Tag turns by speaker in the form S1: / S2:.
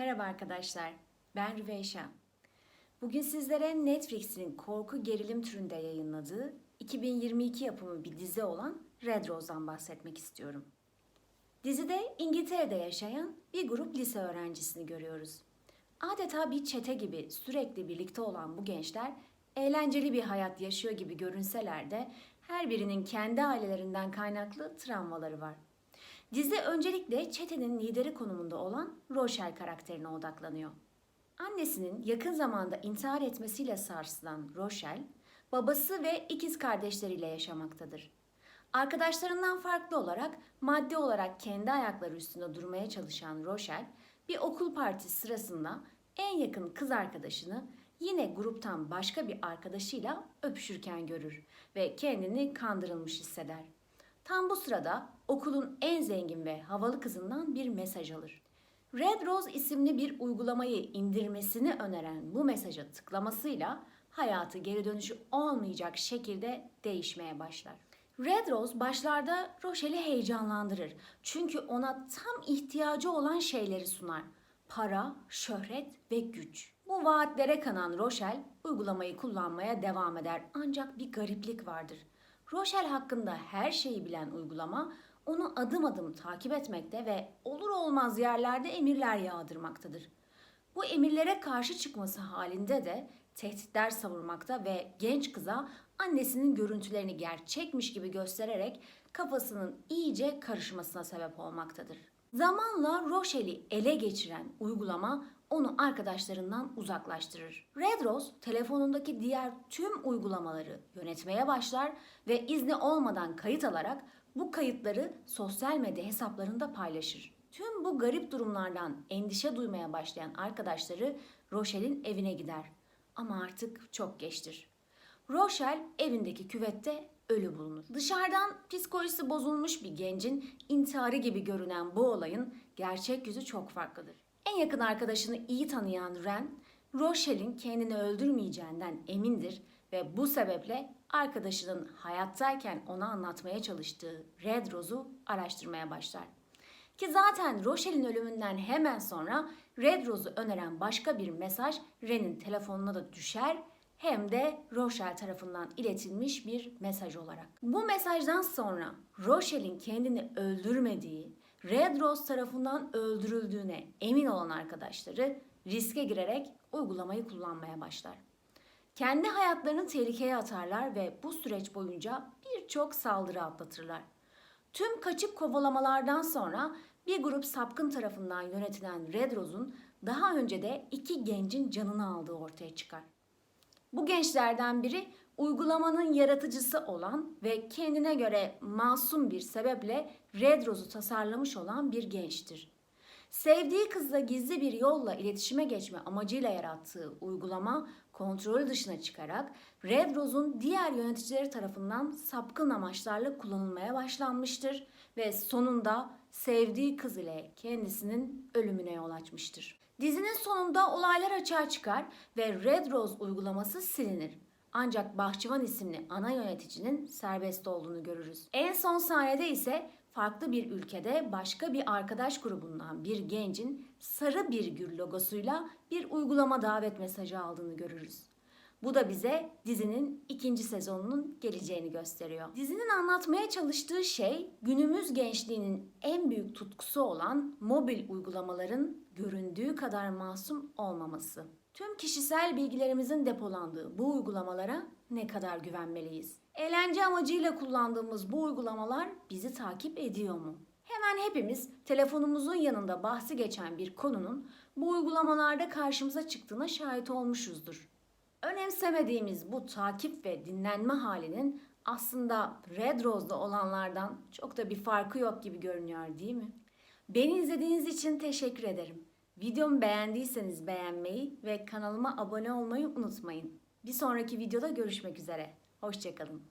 S1: Merhaba arkadaşlar, ben Rüveyşa. Bugün sizlere Netflix'in korku gerilim türünde yayınladığı 2022 yapımı bir dizi olan Red Rose'dan bahsetmek istiyorum. Dizide İngiltere'de yaşayan bir grup lise öğrencisini görüyoruz. Adeta bir çete gibi sürekli birlikte olan bu gençler eğlenceli bir hayat yaşıyor gibi görünseler de her birinin kendi ailelerinden kaynaklı travmaları var. Dizi öncelikle çetenin lideri konumunda olan Rochelle karakterine odaklanıyor. Annesinin yakın zamanda intihar etmesiyle sarsılan Rochelle, babası ve ikiz kardeşleriyle yaşamaktadır. Arkadaşlarından farklı olarak maddi olarak kendi ayakları üstünde durmaya çalışan Rochelle, bir okul partisi sırasında en yakın kız arkadaşını yine gruptan başka bir arkadaşıyla öpüşürken görür ve kendini kandırılmış hisseder. Tam bu sırada okulun en zengin ve havalı kızından bir mesaj alır. Red Rose isimli bir uygulamayı indirmesini öneren bu mesaja tıklamasıyla hayatı geri dönüşü olmayacak şekilde değişmeye başlar. Red Rose başlarda Rochelle'i heyecanlandırır. Çünkü ona tam ihtiyacı olan şeyleri sunar. Para, şöhret ve güç. Bu vaatlere kanan Rochelle uygulamayı kullanmaya devam eder. Ancak bir gariplik vardır. Rochelle hakkında her şeyi bilen uygulama onu adım adım takip etmekte ve olur olmaz yerlerde emirler yağdırmaktadır. Bu emirlere karşı çıkması halinde de tehditler savurmakta ve genç kıza annesinin görüntülerini gerçekmiş gibi göstererek kafasının iyice karışmasına sebep olmaktadır. Zamanla Rochelle'i ele geçiren uygulama onu arkadaşlarından uzaklaştırır. Red Rose telefonundaki diğer tüm uygulamaları yönetmeye başlar ve izni olmadan kayıt alarak bu kayıtları sosyal medya hesaplarında paylaşır. Tüm bu garip durumlardan endişe duymaya başlayan arkadaşları Rochelle'in evine gider. Ama artık çok geçtir. Rochelle evindeki küvette ölü bulunur. Dışarıdan psikolojisi bozulmuş bir gencin intiharı gibi görünen bu olayın gerçek yüzü çok farklıdır. En yakın arkadaşını iyi tanıyan Ren, Rochelle'in kendini öldürmeyeceğinden emindir ve bu sebeple arkadaşının hayattayken ona anlatmaya çalıştığı Red Rose'u araştırmaya başlar. Ki zaten Rochelle'in ölümünden hemen sonra Red Rose'u öneren başka bir mesaj Ren'in telefonuna da düşer hem de Rochelle tarafından iletilmiş bir mesaj olarak. Bu mesajdan sonra Rochelle'in kendini öldürmediği, Red Rose tarafından öldürüldüğüne emin olan arkadaşları riske girerek uygulamayı kullanmaya başlar. Kendi hayatlarını tehlikeye atarlar ve bu süreç boyunca birçok saldırı atlatırlar. Tüm kaçıp kovalamalardan sonra bir grup sapkın tarafından yönetilen Red Rose'un daha önce de iki gencin canını aldığı ortaya çıkar. Bu gençlerden biri uygulamanın yaratıcısı olan ve kendine göre masum bir sebeple Red Rose'u tasarlamış olan bir gençtir. Sevdiği kızla gizli bir yolla iletişime geçme amacıyla yarattığı uygulama kontrol dışına çıkarak Red Rose'un diğer yöneticileri tarafından sapkın amaçlarla kullanılmaya başlanmıştır ve sonunda sevdiği kız ile kendisinin ölümüne yol açmıştır. Dizinin sonunda olaylar açığa çıkar ve Red Rose uygulaması silinir. Ancak Bahçıvan isimli ana yöneticinin serbest olduğunu görürüz. En son sahnede ise farklı bir ülkede başka bir arkadaş grubundan bir gencin sarı bir gül logosuyla bir uygulama davet mesajı aldığını görürüz. Bu da bize dizinin ikinci sezonunun geleceğini gösteriyor. Dizinin anlatmaya çalıştığı şey günümüz gençliğinin en büyük tutkusu olan mobil uygulamaların göründüğü kadar masum olmaması. Tüm kişisel bilgilerimizin depolandığı bu uygulamalara ne kadar güvenmeliyiz? Eğlence amacıyla kullandığımız bu uygulamalar bizi takip ediyor mu? Hemen hepimiz telefonumuzun yanında bahsi geçen bir konunun bu uygulamalarda karşımıza çıktığına şahit olmuşuzdur. Önemsemediğimiz bu takip ve dinlenme halinin aslında Red Rose'da olanlardan çok da bir farkı yok gibi görünüyor değil mi? Beni izlediğiniz için teşekkür ederim. Videomu beğendiyseniz beğenmeyi ve kanalıma abone olmayı unutmayın. Bir sonraki videoda görüşmek üzere. Hoşçakalın.